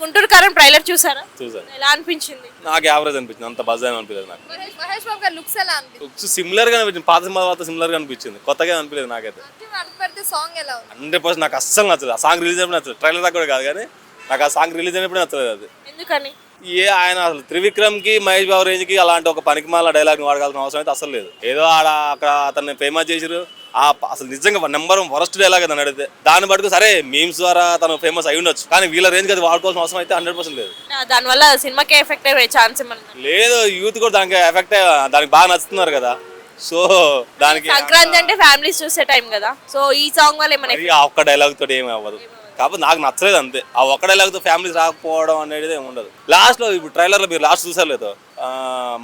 గుంటూరు కారం ట్రైలర్ చూసారా? చూసాను ఎలా అనిపించింది? నాకు యావరేజ్ అనిపించింది. అంత బజ్ ఏమి అనిపించలేదు నాకు. మహేష్ మహేష్ బాబు గారి లుక్స్ ఎలా అనిపించింది? లుక్స్ సిమిలర్గా అనిపించింది. పాత సినిమా తర్వాత సిమిలర్గా అనిపించింది. కొత్తగా అనిపించలేదు నాకైతే. సాంగ్ ఎలా ఉంది? హండ్రెడ్ పర్సెంట్ నాకు అస్సలు నచ్చలేదు. ఆ సాంగ్ రిలీజ్ అయినప్పుడు నచ్చలేదు. ట్రైలర్ దాకా కూడా కాదు కానీ నాకు ఆ సాంగ్ రిలీజ్ అయినప్పుడు నచ్చలేదు అది. ఎందుకని? ఏ ఆయన అసలు త్రివిక్రమ్కి మహేష్ బాబు రేంజ్కి అలాంటి ఒక పనికిమాల డైలాగ్ వాడగాల్సిన అవసరం అయితే అసలు లేదు. ఏదో ఆడ అక్కడ అతన్ని ఫేమస్ చేసిరు ఆ అసలు నిజంగా నెంబర్ వరస్ట్ డైలాగ్ అని అడిగితే దాన్ని బట్టుకు సరే మీమ్స్ ద్వారా తను ఫేమస్ అయి ఉండొచ్చు. కానీ వీళ్ళ రేంజ్ అది వాడుకోవాల్సిన అవసరం అయితే హండ్రెడ్ పర్సెంట్ లేదు. దానివల్ల సినిమాకి ఎఫెక్ట్ అయ్యే ఛాన్స్ లేదు యూత్ కూడా దానికి ఎఫెక్ట్ దానికి బాగా నచ్చుతున్నారు కదా. సో దానికి సంక్రాంతి అంటే ఫ్యామిలీస్ చూసే టైం కదా. సో ఈ సాంగ్ వల్ల ఏమైనా ఒక్క డైలాగ్ తోటి ఏమి అవ్వదు. కాకపోతే నాకు నచ్చలేదు అంతే. ఆ ఒక్క డైలాగ్తో ఫ్యామిలీస్ రాకపోవడం అనేది ఏమి ఉండదు. లాస్ట్లో ఇప్పుడు ట్రైలర్లో మీరు లాస్ట్ చూసారు లేదు?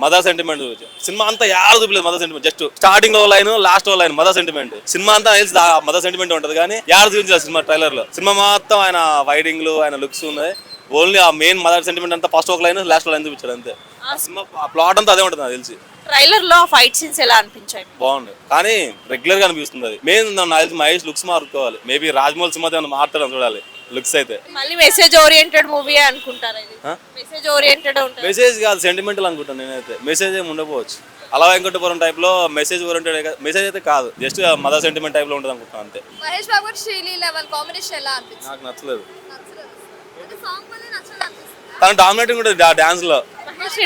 మదర్ సెంటిమెంట్ గురించి సినిమా అంతా యారు చూపలేదు మదర్ సెంటిమెంట్ జస్ట్ స్టార్టింగ్లో లైన్ లాస్ట్లో లైన్ మదర్ సెంటిమెంట్ సినిమా అంతా తెలిసి మదర్ సెంటిమెంట్ ఉంటది కానీ యారు చూపించారు సినిమా ట్రైలర్లో. సినిమా మొత్తం ఆయన వైడింగ్లు ఆయన లుక్స్ ఉన్నాయి. ఓన్లీ ఆ మెయిన్ మదర్ సెంటిమెంట్ అంతా ఫస్ట్ ఒక లైన్ లాస్ట్ లైన్ చూపించాడు అంతే. ఆ సినిమా ప్లాట్ అంతా అదే ఉంటుంది నాకు తెలిసి. ట్రైలర్లో ఫైట్ సీన్స్ ఎలా అనిపించాయి? బాగుంది. కానీ రెగ్యులర్గా అనిపిస్తుంది అది. మెయిన్ నాకు తెలిసి మహేష్ లుక్స్ మారుకోవాలి. మేబీ రాజమౌళి సినిమా ఏమైనా మారుతాడు చూడాలి లుక్స్ అయితే. మళ్ళీ మెసేజ్ ఓరియంటెడ్ మూవీ అనుకుంటారా ఇది? మెసేజ్ ఓరియంటెడ్ ఉంటుంది? మెసేజ్ కాదు సెంటిమెంటల్ అనుకుంటాను నేనైతే. మెసేజ్ ఏమి ఉండకపోవచ్చు. అలా వెంకటపురం టైప్లో మెసేజ్ ఓరియంటెడ్ మెసేజ్ అయితే కాదు. జస్ట్ మదర్ సెంటిమెంట్ టైప్లో ఉంటుంది అనుకుంటున్నాను అంతే. మహేష్ బాబు శ్రీలీ లెవెల్ కాంబినేషన్ ఎలా అనిపించింది? నాకు నచ్చలేదు. నచ్చలేదు. అంటే సాంగ్ వల్లే నచ్చలేదు అనిపిస్తుంది? తను డామినేటింగ్ ఉంటుంది డాన్స్లో.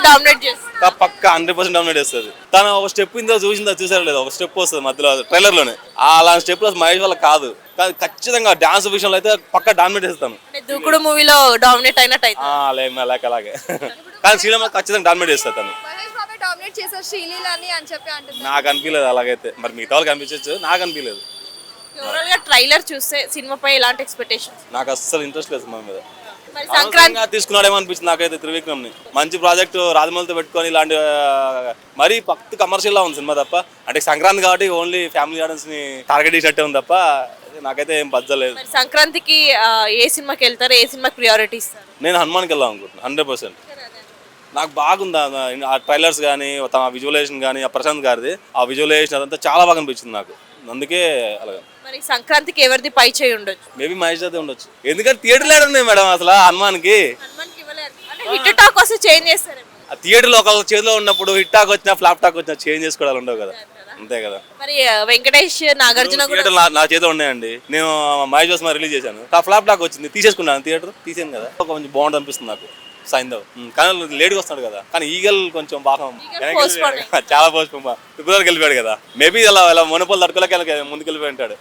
డామినేట్ చేస్తుంది పక్క హండ్రెడ్ పర్సెంట్ డామినేట్ చేస్తుంది. తను ఒక స్టెప్ ఇందో చూసిందో చూసారో లేదు? ఒక స్టెప్ వస్తుంది మధ్యలో ట్రైలర్లోనే ఆ అలాంటి స్టెప్ మహేష్ వల్ల కాదు. కానీ ఖచ్చితంగా డాన్స్ విషయంలో అయితే పక్క డామినేట్ చేస్తాను. అంటే దూకుడు మూవీలో డామినేట్ అయినట్టు అయితే లేక అలాగే అలాగే. కానీ శ్రీరామ ఖచ్చితంగా డామినేట్ చేస్తాను తను. మహేష్ బాబే డామినేట్ చేశారు శ్రీలీలని అని చెప్పి అంటున్నారు. నాకు అనిపించలేదు అలాగైతే. మరి మిగతా వాళ్ళకి అనిపించవచ్చు నాకు అనిపించలేదు. ఓవరాల్గా ట్రైలర్ చూస్తే సినిమాపై ఎలాంటి ఎక్స్పెక్టేషన్స్ నాకు అస్సలు ఇంట్రెస్ట్ లేదు సినిమా మీద. సంక్రాంతి తీసుకున్నాడేమో అనిపించింది నాకైతే త్రివిక్రమ్ని మంచి ప్రాజెక్ట్ రాజమౌళితో పెట్టుకొని ఇలాంటి మరీ పక్త కమర్షియల్ లా ఉంది సినిమా తప్ప. అంటే సంక్రాంతి కాబట్టి ఓన్లీ ఫ్యామిలీ ఆడియన్స్ని టార్గెట్ చేసినట్టే ఉంది తప్ప నాకైతే ఏం బద్దలేదు. సంక్రాంతికి ఏ సినిమాకి వెళ్తారు? ఏ సినిమాకి ప్రియారిటీ ఇస్తారు? నేను హనుమాన్కి వెళ్దాం అనుకుంటున్నాను హండ్రెడ్ పర్సెంట్ నాకు బాగుంది ఆ- ట్రైలర్స్ కానీ తన విజువలైజేషన్ కానీ ఆ ప్రశాంత్ గారిది. ఆ విజువలైజేషన్ అదంతా చాలా బాగా అనిపించింది నాకు. అందుకే అలాగా మరి సంక్రాంతికి ఎవరిది పై చేయి ఉండొచ్చు? మేబీ మహేష్ అయితే ఉండొచ్చు. ఎందుకంటే థియేటర్లు ఏడు ఉన్నాయి మేడం అసలు హనుమాన్కి. హనుమాన్కి ఇవ్వలేరు. అంటే హిట్ టాక్ వస్తే చేంజ్ చేస్తారేమో ఆ థియేటర్లో ఒక చేతిలో ఉన్నప్పుడు హిట్ టాక్ వచ్చినా ఫ్లాప్ టాక్ వచ్చినా చేంజ్ చేసుకోవడాలు ఉండవు కదా. అంతే కదా? మరి వెంకటేష్ నాగార్జున థియేటర్ నా చేతిలో ఉన్నాయండి. నేను మహేష్ బాస్మా రిలీజ్ చేశాను. ఆ ఫ్లాప్ టాక్ వచ్చింది. తీసేసుకున్నాను. థియేటర్ తీసాను కదా. కొంచెం బాగుంది అనిపిస్తుంది నాకు. ఉమ్, కానీ లేట్గా వస్తున్నాడు కదా. కానీ ఈగల్ కొంచెం బాగా. చాలా పోస్ట్ ఫిబ్రవరికి వెళ్ళిపోయాడు కదా. మేబీ ఇలా ఇలా మునపలు తట్టుకోలేక ముందుకు వెళ్ళిపోయి ఉంటాడు.